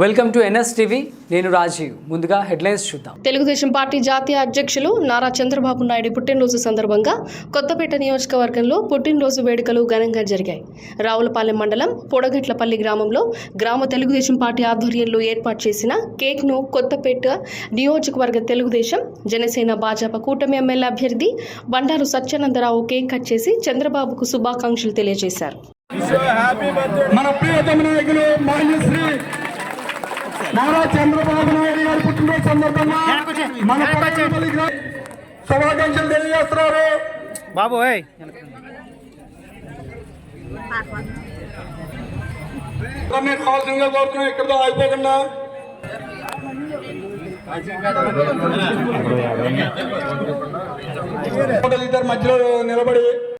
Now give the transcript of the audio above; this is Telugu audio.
Welcome to NS TV. నేను రాజీవ్. ముందుగా హెడ్లైన్స్ చూద్దాం. తెలుగుదేశం పార్టీ జాతీయ అధ్యక్షులు నారా చంద్రబాబు నాయుడు పుట్టినరోజు సందర్భంగా కొత్తపేట నియోజకవర్గంలో పుట్టినరోజు వేడుకలు ఘనంగా జరిగాయి. రావులపాలెం మండలం పొడగట్లపల్లి గ్రామంలో గ్రామ తెలుగుదేశం పార్టీ ఆధ్వర్యంలో ఏర్పాటు చేసిన కేక్ను కొత్తపేట నియోజకవర్గ తెలుగుదేశం జనసేన భాజపా కూటమి ఎమ్మెల్యే అభ్యర్థి బండారు సత్యానందరావు కేక్ కట్ చేసి చంద్రబాబుకు శుభాకాంక్షలు తెలియజేశారు. మన ప్రియతమ నాయకులు నారా చంద్రబాబు నాయుడు గారి పుట్టినరోజు సందర్భంగా మన శుభాకాంక్షలు తెలియజేస్తున్నారు. బాబు అందరినీ కావాల్సిందిగా కోరుతున్నాం ఇక్కడతో ఆగిపోకుండా. ఇద్దరు మధ్యలో నిలబడి